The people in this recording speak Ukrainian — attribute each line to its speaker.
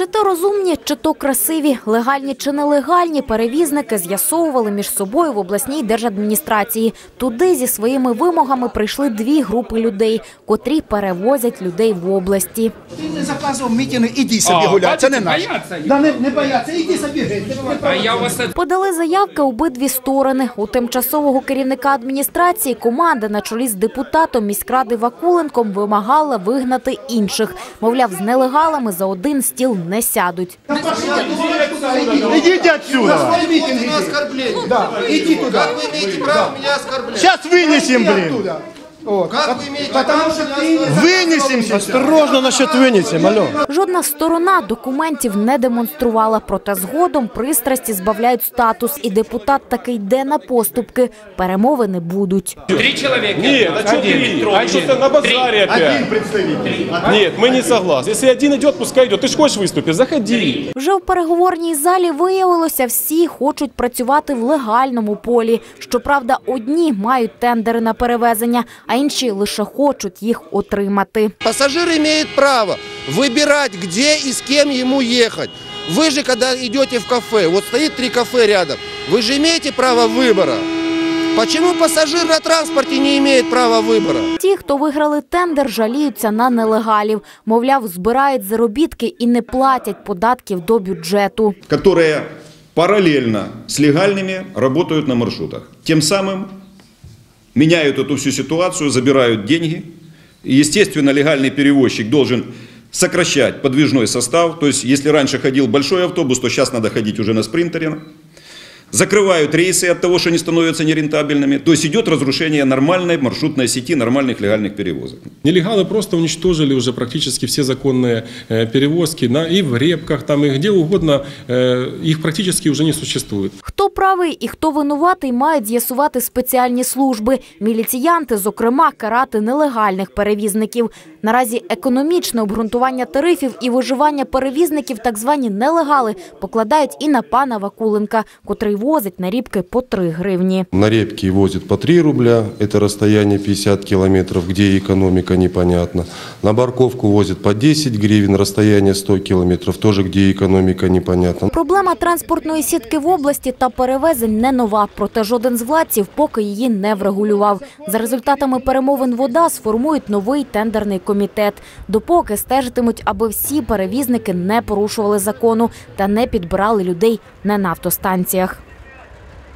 Speaker 1: Чи то розумні, чи то красиві, легальні чи нелегальні перевізники з'ясовували між собою в обласній держадміністрації. Туди зі своїми вимогами прийшли дві групи людей, котрі перевозять людей в області.
Speaker 2: Ти не заказував мітинги, іди собі гуляй, це не наш. Да не, не бояться, іди собі геть.
Speaker 3: А я вас
Speaker 1: Подали заявки обидві сторони. У тимчасового керівника адміністрації команда на чолі з депутатом міськради Вакуленком вимагала вигнати інших. Мовляв, з нелегалами за один стіл не сядуть.
Speaker 4: Идите отсюда.
Speaker 2: Ідіть
Speaker 5: туди! оскорбление.
Speaker 2: винесемо, иди туда.
Speaker 5: Как вы имеете право меня оскорблять?
Speaker 4: Сейчас вынесем,
Speaker 2: Иди
Speaker 4: блин.
Speaker 2: оттуда. Вот.
Speaker 5: Как вы имеете
Speaker 2: Потому
Speaker 5: право
Speaker 2: что
Speaker 5: меня
Speaker 2: ты
Speaker 5: оскорблять?
Speaker 4: Вынесем сейчас. Осторожно насчет вынесем, алло.
Speaker 1: Жодна сторона документів не демонструвала, проте згодом пристрасті збавляють статус, і депутат таки йде на поступки. Перемовини будуть.
Speaker 3: три человека.
Speaker 6: Нет, а что три? А что на базаре опять? Нет, мы не согласны. Если один идет, пускай идет. Ты ж хочешь выступить, заходи.
Speaker 1: Вже в переговорній залі виявилося, всі хочуть працювати в легальному полі. Щоправда, одні мають тендери на перевезення, а інші лише хочуть їх отримати.
Speaker 5: Пассажир имеет право выбирать, где и с кем ему ехать. Вы же, когда идете в кафе, вот стоит три кафе рядом, вы же имеете право выбора. Почему пассажир на транспорте не имеет права выбора?
Speaker 1: Ті, хто виграли тендер, жаліються на нелегалів. Мовляв, збирають заробітки і не платять податків до бюджету.
Speaker 7: которые параллельно с легальными работают на маршрутах. Тем самым меняют эту всю ситуацию, забирают деньги. Естественно, легальный перевозчик должен сокращать подвижной состав. То есть, если раньше ходил большой автобус, то сейчас надо ходить уже на спринтере. Закрывают рейсы от того, что они становятся нерентабельными. То есть идет разрушение нормальной маршрутной сети, нормальных легальных перевозок.
Speaker 6: Нелегалы просто уничтожили уже практически все законные э, перевозки на, и в репках, там, и где угодно. э, их практически уже не существует.
Speaker 1: Хто правий і хто винуватий, мають з'ясувати спеціальні служби. Міліціянти, зокрема, карати нелегальних перевізників. Наразі економічне обґрунтування тарифів і виживання перевізників, так звані нелегали, покладають і на пана Вакуленка, котрий возить на рібки по 3 гривні.
Speaker 8: На репки возят по 3 рубля, это расстояние 50 километров, где экономика непонятна. На барковку возят по 10 гривен, расстояние 100 километров, тоже где экономика непонятна.
Speaker 1: Проблема транспортної сітки в області та перевезень не нова, проте жоден з владців поки її не врегулював. За результатами перемовин вода сформують новий тендерний комітет. Допоки стежитимуть, аби всі перевізники не порушували закону та не підбирали людей на автостанціях.